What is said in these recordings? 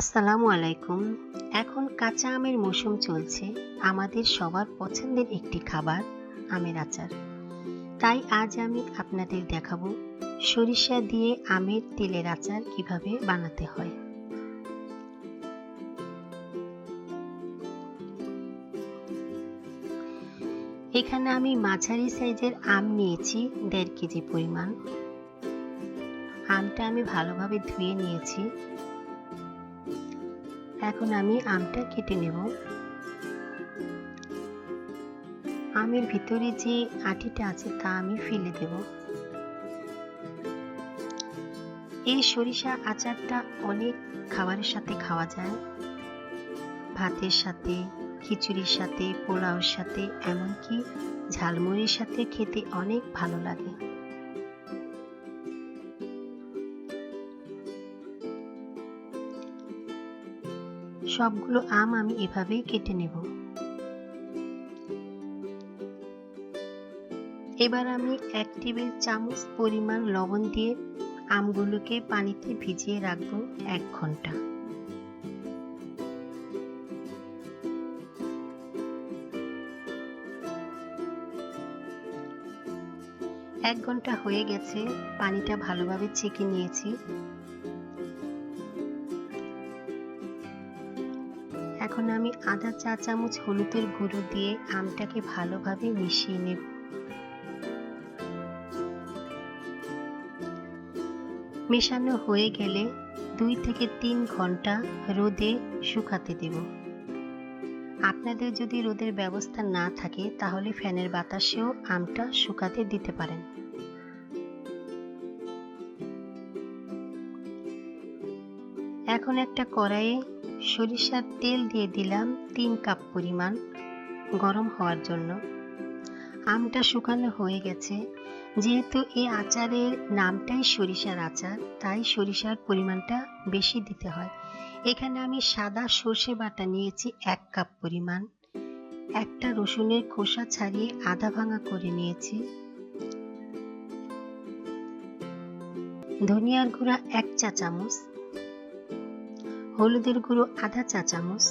আসসালামু আলাইকুম। এখন কাঁচা আমের মৌসুম চলছে। আমাদের সবার পছন্দের একটি খাবার আমের আচার। তাই আজ আমি আপনাদের দেখাবো সরিষা দিয়ে আমের তেলের আচার কীভাবে বানাতে হয়। এখানে আমি মাঝারি সাইজের আম নিয়েছি, দেড় কেজি পরিমাণ। আমটা আমি ভালোভাবে ধুয়ে নিয়েছি। এখন আমি আমটা কেটে নেব। আমের ভিতরে যে আটিটা আছে তা আমি ফেলে দেব। এই সরিষা আচারটা অনেক খাবারের সাথে খাওয়া যায়। ভাতের সাথে, খিচুড়ির সাথে পোলাওর সাথে, এমনকি ঝালমুড়ির সাথে খেতে অনেক ভালো লাগে। সবগুলো আম আমি এভাবেই কেটে নেব। এবার আমি এক টেবিল চামচ পরিমাণ লবণ দিয়ে আমগুলোকে পানিতে ভিজিয়ে রাখব এক ঘণ্টা। এক ঘণ্টা হয়ে গেছে, পানিটা ভালোভাবে ছেঁকে নিয়েছি। এখন আমি আধা চা চামচ হলুদের গুঁড়ো দিয়ে আমটাকে ভালোভাবে মিশিয়ে নেব। মেশানো হয়ে গেলে দুই থেকে তিন ঘণ্টা রোদে শুকাতে দেব। আপনাদের যদি রোদের ব্যবস্থা না থাকে, তাহলে ফ্যানের বাতাসেও আমটা শুকাতে দিতে পারেন। এখন একটা কড়াইয়ে সরিষার তেল দিয়ে দিলাম তিন কাপ পরিমাণ গরম হওয়ার জন্য। আমটা শুকানো হয়ে গেছে। যেহেতু এই আচারের নামটাই সরিষার আচার, তাই সরিষার পরিমাণটা বেশি দিতে হয়। এখানে আমি সাদা সর্ষে বাটা নিয়েছি এক কাপ পরিমাণ। একটা রসুনের খোসা ছাড়িয়ে আধা ভাঙা করে নিয়েছি। ধনিয়ার গুঁড়া এক চা চামচ। হলুদের গুঁড়ো আধা চা চামচ।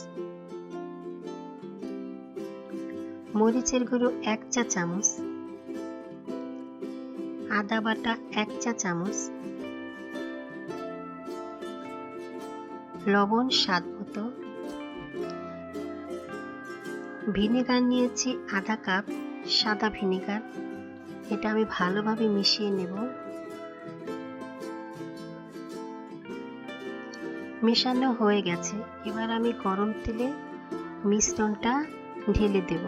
মরিচের গুঁড়ো এক চা চামচ। আদা বাটা এক চা চামচ। লবণ স্বাদ মতো। ভিনেগার নিয়েছি আধা কাপ সাদা ভিনেগার। এটা আমি ভালোভাবে মিশিয়ে নেব। মেশানো হয়ে গেছে। এবার আমি গরম তেলে মিশ্রণটা ঢেলে দেব।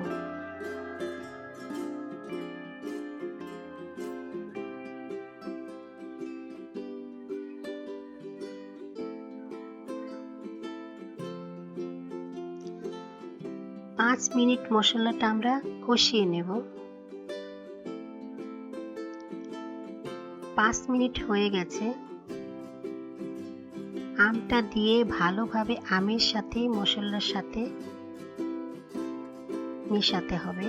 পাঁচ মিনিট মশলাটা আমরা কষিয়ে নেব। পাঁচ মিনিট হয়ে গেছে। আমটা দিয়ে ভালোভাবে আমের সাথে, মশলার সাথে মেশাতে হবে।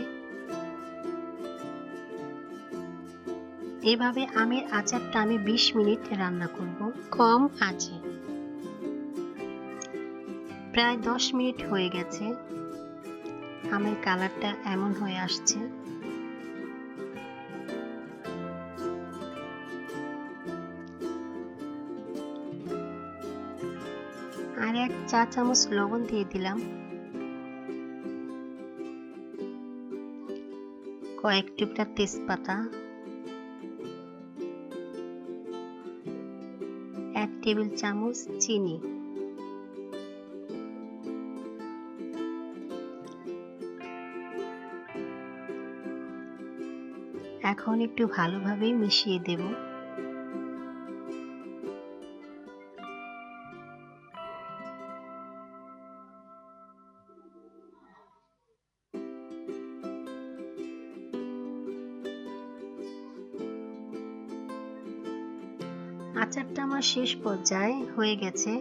এভাবে আমের আচারটা আমি ২০ মিনিট রান্না করব। কম আছে। প্রায় 10 মিনিট হয়ে গেছে। আমের কালারটা এমন হয়ে আসছে। আর এক চা চামচ লবণ দিয়ে দিলাম। কয়েক টুকরা তেজপাতা। এক টেবিল চামচ চিনি। এখন একটু ভালোভাবে মিশিয়ে দেবো। আচারটা আমার শেষ পর্যায়ে হয়ে গেছে,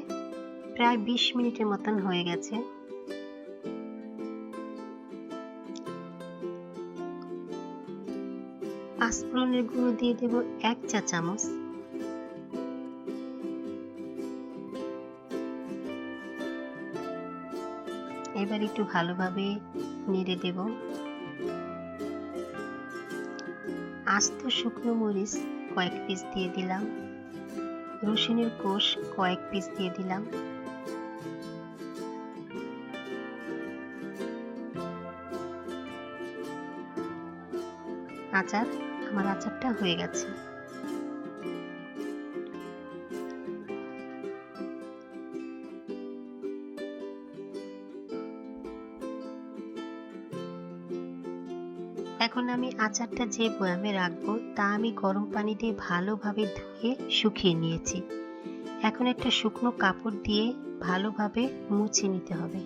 প্রায় বিশ মিনিটের মতন হয়ে গেছে। পাঁচফোড়নের গুঁড়ো দিয়ে দেব এক চা চামচ। এবার একটু ভালোভাবে নেড়ে দেব। আস্ত শুকনো মরিচ কয়েক পিস দিয়ে দিলাম। রসুনের কোষ কয়েক পিস দিয়ে দিলাম। আচার আমার আচারটা হয়ে গেছে। এখন আমি আচারটা যে বয়ামে রাখব, তা আমি গরম পানিতে ভালোভাবে ধুয়ে শুকিয়ে নিয়েছি। এখন একটা শুকনো কাপড় দিয়ে ভালোভাবে মুছে নিতে হবে।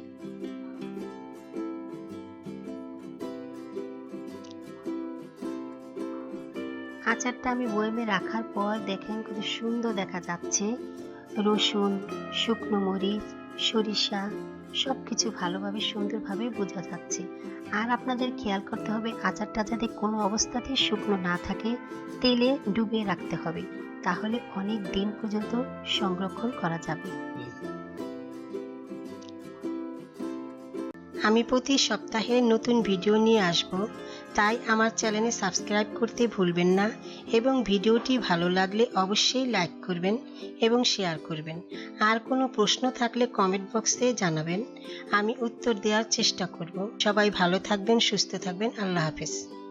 আচারটা আমি বয়ামে রাখার পর দেখেন কত সুন্দর দেখা যাচ্ছে। রসুন, শুকনো মরিচ সরিষা সব কিছু ভালোভাবে সুন্দরভাবে বোঝা যাচ্ছে। আর আপনাদের খেয়াল করতে হবে আচারটা যাতে কোনো অবস্থাতেই শুকনো না থাকে, তেলে ডুবিয়ে রাখতে হবে। তাহলে অনেক দিন পর্যন্ত সংরক্ষণ করা যাবে। আমি প্রতি সপ্তাহে নতুন ভিডিও নিয়ে আসব। তাই আমার চ্যানেলে সাবস্ক্রাইব করতে ভুলবেন না এবং ভিডিওটি ভালো লাগলে অবশ্যই লাইক করবেন এবং শেয়ার করবেন। আর কোনো প্রশ্ন থাকলে কমেন্ট বক্সে জানাবেন। আমি উত্তর দেওয়ার চেষ্টা করব। সবাই ভালো থাকবেন, সুস্থ থাকবেন। আল্লাহ হাফেজ।